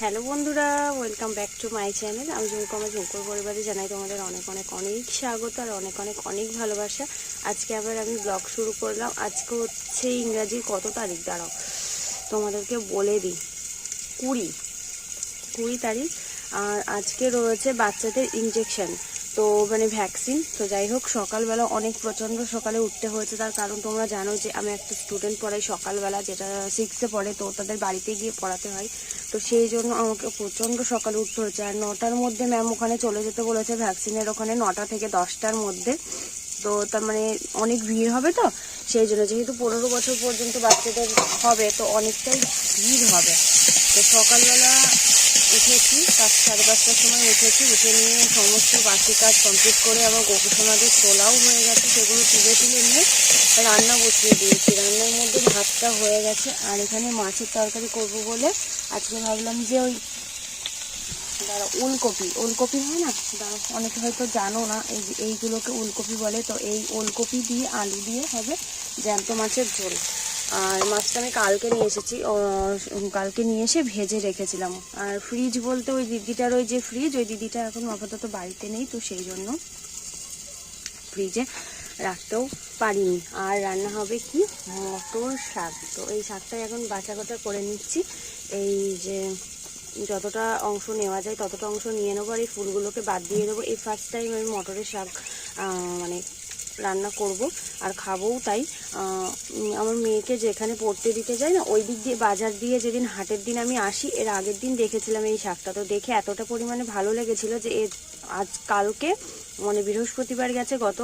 Hello বন্ধুরা welcome back to my channel আমি ঝুমকো, আমার ঝুমকোর পরিবারে জানাই তোমাদের অনেক অনেক অনেক স্বাগত আর অনেক অনেক অনেক ভালোবাসা। আজকে আবার আমি ব্লগ শুরু করলাম। আজকে হচ্ছে ইংরাজির কত তারিখ, দাঁড়াও, তোমাদেরকে বলে দিই। কুড়ি কুড়ি তারিখ। আর আজকে রয়েছে বাচ্চাদের ইনজেকশন তো মানে ভ্যাকসিন তো যাই হোক, সকালবেলা অনেক প্রচণ্ড সকালে উঠতে হয়েছে। তার কারণ তোমরা জানো যে আমি একটা স্টুডেন্ট পড়াই সকালবেলা, যেটা সিক্সে পড়ে, তো তাদের বাড়িতে গিয়ে পড়াতে হয়। তো সেই জন্য আমাকে প্রচণ্ড সকালে উঠতে হয়েছে। আর নটার মধ্যে ম্যাম ওখানে চলে যেতে বলেছে ভ্যাকসিনের ওখানে নটা থেকে দশটার মধ্যে। তো তার মানে অনেক ভিড় হবে তো? সেই জন্য যেহেতু পনেরো বছর পর্যন্ত বাচ্চাদের হবে, তো অনেকটাই ভিড় হবে। তো সকালবেলা উঠেছি পাঁচ সাড়ে পাঁচটার সময় উঠেছি, উঠে নিয়ে সমস্ত বাসি কাজ কমপ্লিট করে আমার গোপুসোনাদের তোলাও হয়ে গেছে, সেগুলো তুলে তুলে নিয়ে রান্না বসিয়ে দিয়েছি। রান্নার মধ্যে ভাতটা হয়ে গেছে, আর এখানে মাছের তরকারি করব বলে আজকে ভাবলাম যে ওই দাঁড়া ওলকপি ওলকপি হয় না? দাঁড়া অনেকে হয়তো জানো না, এই এইগুলোকে ওলকপি বলে, তো এই ওলকপি দিয়ে আলু দিয়ে হবে জ্যান্ত মাছের ঝোল। আর মাছটা আমি কালকে নিয়ে এসেছি। কালকে নিয়ে এসে ভেজে রেখেছিলাম। আর ফ্রিজ বলতে ওই দিদিটার ওই যে ফ্রিজ ওই দিদিটা এখন আপাতত বাড়িতে নেই, তো সেই জন্য ফ্রিজে রাখতেও পারিনি। আর রান্না হবে কি? মটর শাক। তো এই শাকটা এখন বাছা কাটা করে নিচ্ছি। এই যে যতটা অংশ নেওয়া যায় ততটা অংশ নিয়ে নেব আর এই ফুলগুলোকে বাদ দিয়ে দেবো। এই ফার্স্ট টাইম আমি মটরের শাক মানে রান্না করব আর খাবোও তাই। আমার মেয়েকে যেখানে পড়তে দিতে যাই না, ওই দিক দিয়ে, বাজার দিয়ে যেদিন হাটের দিন আমি আসি, এর আগের দিন দেখেছিলাম এই শাকটা। তো দেখে এতটা পরিমাণে ভালো লেগেছিল যে আজ কালকে মানে বৃহস্পতিবার গেছে গত,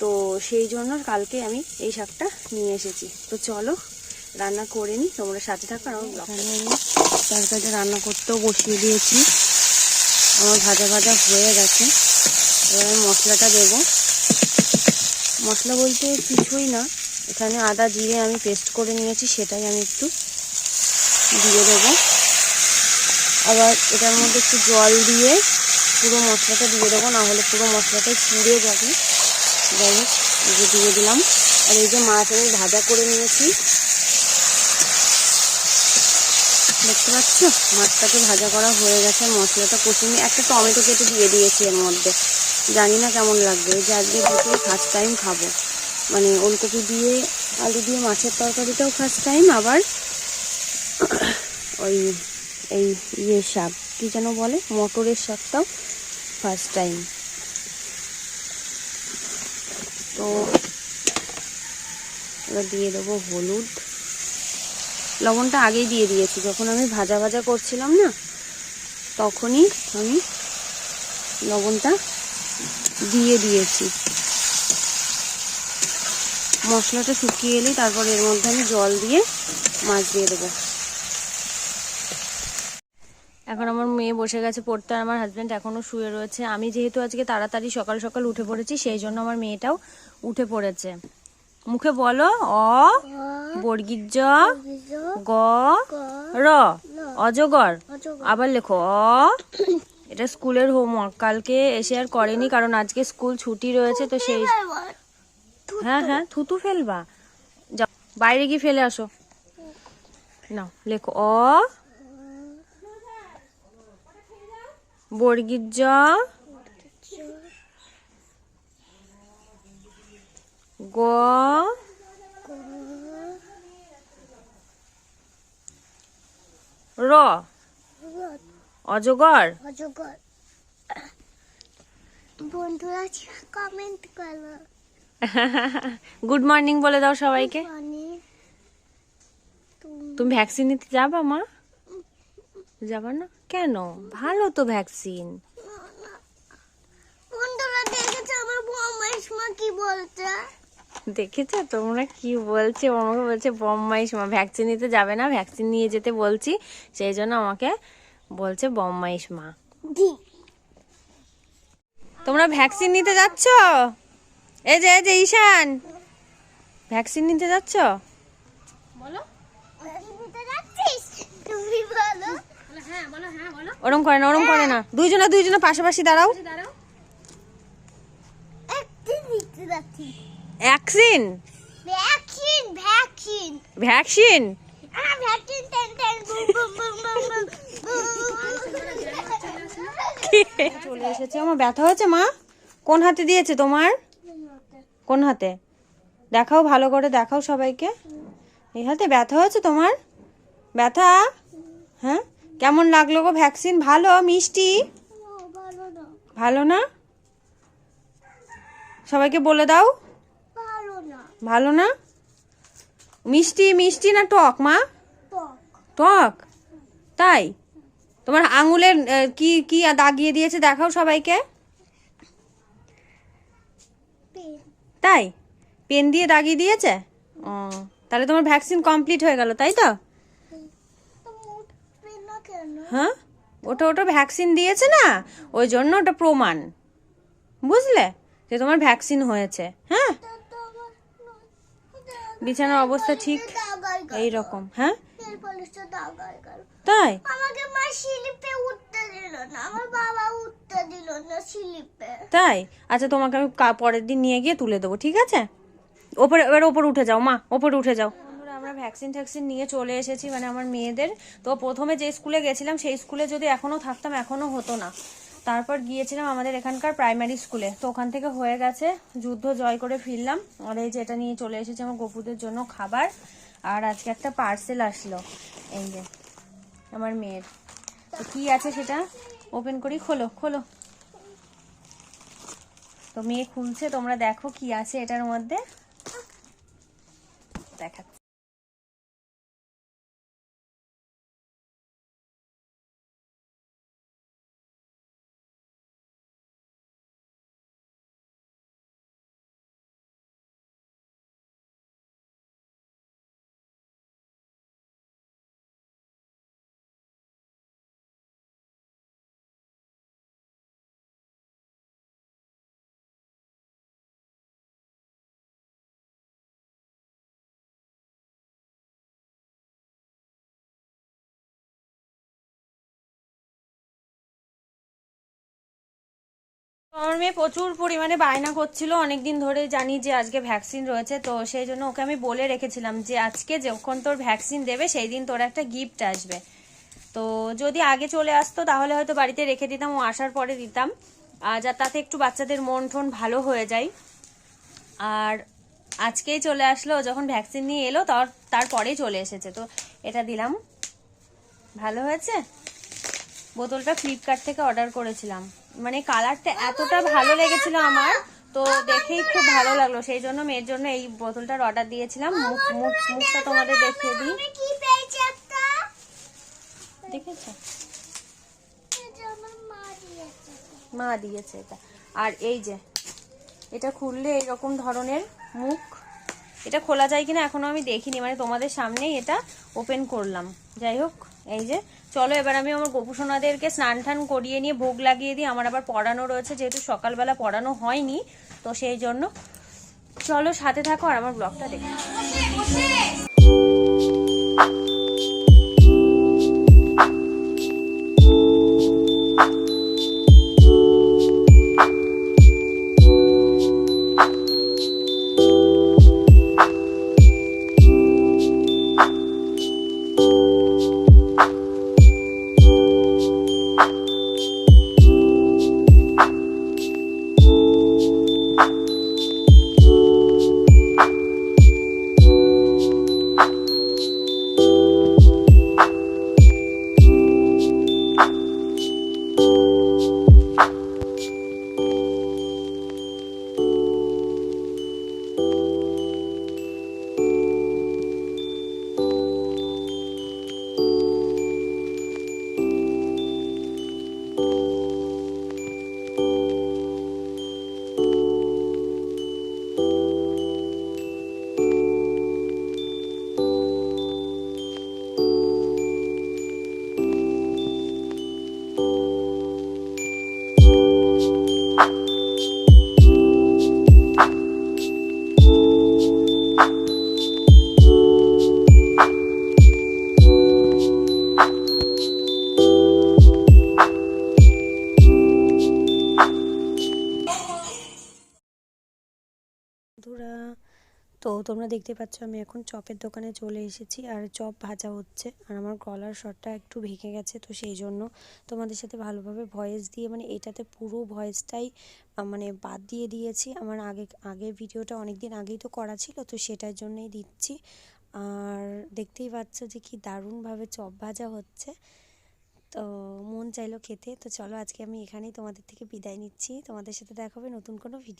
তো সেই জন্য কালকে আমি এই শাকটা নিয়ে এসেছি। তো চলো, রান্না করে নিই তোমরা সাথে থাকো আমার তরকারিটা রান্না করতেও বসিয়ে দিয়েছি। আমার ভাজা ভাজা হয়ে গেছে। এবার মশলাটা দেবো। মশলা বলতে কিছুই না। এখানে আদা, জিরে আমি পেস্ট করে নিয়েছি, সেটাই আমি একটু দিয়ে দেবো। আবার এটার মধ্যে একটু জল দিয়ে পুরো মশলাটা দিয়ে দেবো, না হলে পুরো মশলাটাই পুড়ে যাবে। যাই হোক যে দিয়ে দিলাম। আর এই যে মাছ আমি ভাজা করে নিয়েছি। দেখতে পাচ্ছ? মাছটাকে ভাজা করা হয়ে গেছে, মশলাটা কষিয়ে একটা টমেটো কেটে দিয়ে দিয়েছি এর মধ্যে। জানি না কেমন লাগবে। যে আজকে দুটো ফার্স্ট টাইম খাব। মানে ওলকপি দিয়ে, আলু দিয়ে মাছের তরকারিটাও ফার্স্ট টাইম আবার ওই, এই ইয়ে শাক, কি যেন বলে, মটরের শাকটাও ফার্স্ট টাইম তো এবার দিয়ে দেবো হলুদ। লবণটা আগেই দিয়ে দিয়েছি। যখন আমি ভাজা ভাজা করছিলাম না, তখনই আমি লবণটা দিয়ে দিয়েছি। মশলাটা শুকিয়ে এলেই তারপর এর মধ্যে আমি জল দিয়ে মাছ দিয়ে দেবো। এখন আমার মেয়ে বসে গেছে পড়তে আর আমার হাজব্যান্ড এখনও শুয়ে রয়েছে। আমি যেহেতু আজকে তাড়াতাড়ি সকাল সকাল উঠে পড়েছি সেই জন্য আমার মেয়েটাও উঠে পড়েছে। মুখে বলো অ বর্গীর জ গ র অজগর। আবার লেখো অ এটা স্কুলের হোমওয়ার্ক কালকে এসে আর করেনি কারণ আজকে স্কুল ছুটি রয়েছে তো সেই হ্যাঁ হ্যাঁ থুতু ফেলবা। যাও বাইরে গিয়ে ফেলে আসো। নাও লেখো অ বর্গীর জ গ র। অজগর? অজগর। বন্ধুরা কমেন্ট করো। গুড মর্নিং বলে দাও সবাইকে। তুমি ভ্যাকসিন নিতে যাবা মা? যাবা না? কেন? ভালো তো ভ্যাকসিন বন্ধুরা দেখেছে আমার কি বলছে? দেখেছ? তোমরা কি বলছে? আমাকে বলছে বম্মাই সময় ভ্যাকসিন নিতে যাবে না ভ্যাকসিন নিয়ে যেতে বলছি। সেই জন্য আমাকে বলছে বম্মাইশ মা। তোমরা ভ্যাকসিন নিতে যাচ্ছ? এই যে এই যে ঈশান। ভ্যাকসিন নিতে যাচ্ছ? বলো। নিতে যাচ্ছিস? তুমি বলো। ওরম করে না ওরম করে না। দুইজনা দুইজনা পাশাপাশি দাঁড়াও। Vaccine vaccine? Vaccine vaccine. চলে এসেছে। আমার ব্যথা হয়েছে মা? কোন হাতে দিয়েছে তোমার? কোন হাতে? দেখাও ভালো করে দেখাও সবাইকে। এই হাতে ব্যথা হয়েছে তোমার? ব্যথা? হ্যাঁ? কেমন লাগল গো ভ্যাকসিন? ভালো মিষ্টি? ভালো না? সবাইকে বলে দাও। ভালো না? মিষ্টি মিষ্টি না টক মা? টক। তাই? তোমার আঙুলের কি কি দাগিয়ে দিয়েছে দেখাও সবাইকে। তাই? পেন দিয়ে দাগিয়ে দিয়েছে? ও তাহলে তোমার ভ্যাকসিন কমপ্লিট হয়ে গেল তাই তো? হ্যাঁ? ওটা ওটা ভ্যাকসিন দিয়েছে না? ওই জন্য ওটা প্রমাণ। বুঝলে? যে তোমার ভ্যাকসিন হয়েছে। হ্যাঁ? বিছানার অবস্থা ঠিক এই রকম হ্যাঁ? তাই? আমাকে মা স্লিপে উঠতে দিল না আমার বাবা উঠতে দিল না স্লিপে। তাই? আচ্ছা তোমাকে আমি কা- পরের দিন নিয়ে গিয়ে তুলে দেবো ঠিক আছে? ওপরে এবার ওপরে উঠে যাও মা ওপরে উঠে যাও। আমরা ভ্যাকসিন ট্যাকসিন নিয়ে চলে এসেছি মানে আমার মেয়েদের। তো প্রথমে যে স্কুলে গেছিলাম সেই স্কুলে যদি এখনও থাকতাম এখনও হতো না। তারপর গিয়েছিলাম আমাদের এখানকার প্রাইমারি স্কুলে। তো ওখান থেকে হয়ে গেছে যুদ্ধ জয় করে ফিরলাম। আর এই যে এটা নিয়ে চলে এসেছি আমার গপুদের জন্য খাবার। আর আজকে একটা পার্সেল আসলো এই যে। আমার মেয়ের। তো কি আছে সেটা? ওপেন করি, খোলো খোলো। তো মেয়ে খুলছে, তোমরা দেখো কি আছে এটার মধ্যে। দেখাচ্ছি। আমার মেয়ে প্রচুর পরিমাণে বায়না করছিল। অনেকদিন ধরে জানি যে আজকে ভ্যাকসিন রয়েছে, তো সেই জন্য ওকে আমি বলে রেখেছিলাম যে আজকে যখন তোর ভ্যাকসিন দেবে, সেই দিন তোর একটা গিফট আসবে। তো যদি আগে চলে আসতো, তাহলে হয়তো বাড়িতে রেখে দিতাম ও আসার পরে দিতাম। আর যা তাতে একটু বাচ্চাদের মন টন ভালো হয়ে যায়। আর আজকেই চলে আসলো, যখন ভ্যাকসিন নিয়ে এলো, তার, তারপরেই চলে এসেছে। তো এটা দিলাম। ভালো হয়েছে? বোতলটা ফ্লিপকার্ট থেকে অর্ডার করেছিলাম। মানে কালারটা এতটা ভালো লেগেছিল আমার তো দেখেই খুব ভালো লাগল। সেই জন্য মেয়ের জন্য এই বোতলটার অর্ডার দিয়েছিলাম। মুখ মুখ মুখটা তোমাদের দেখিয়ে দিই। দেখেছ? মা দিয়েছে। মা দিয়েছে এটা। আর এই যে এটা খুললে এরকম ধরনের মুখ এটা খোলা যায় কিনা এখনও আমি দেখিনি। মানে তোমাদের সামনেই এটা ওপেন করলাম। যাই হোক এই যে চলো, এবার আমি আমার গোপুসোনাদেরকে স্নান টান করিয়ে নিয়ে ভোগ লাগিয়ে দিই। আমার আবার পড়ানো রয়েছে, যেহেতু সকালবেলা পড়ানো হয়নি, তো সেই জন্য। চলো, সাথে থাকো আর আমার ব্লগটা দেখো। তোমরা দেখতে পাচ্ছ আমি এখন চপের দোকানে চলে এসেছি আর চপ ভাজা হচ্ছে আর আমার গলার স্বরটা একটু ভেঙে গেছে, তো সেই জন্য তোমাদের সাথে ভালোভাবে ভয়েস দিয়ে মানে এটাতে পুরো ভয়েসটাই মানে বাদ দিয়ে দিয়েছি। আমার আগে, আগের ভিডিওটা অনেক দিন আগেই তো করা ছিল, তো সেটার জন্যই দিচ্ছি। আর দেখতেই পাচ্ছ যে কি দারুণভাবে চপ ভাজা হচ্ছে। তো মন চাইলো খেতে, তো চলো আজকে আমি এখানেই তোমাদের থেকে বিদায় নিচ্ছি। তোমাদের সাথে দেখা হবে নতুন কোনো ভিডিও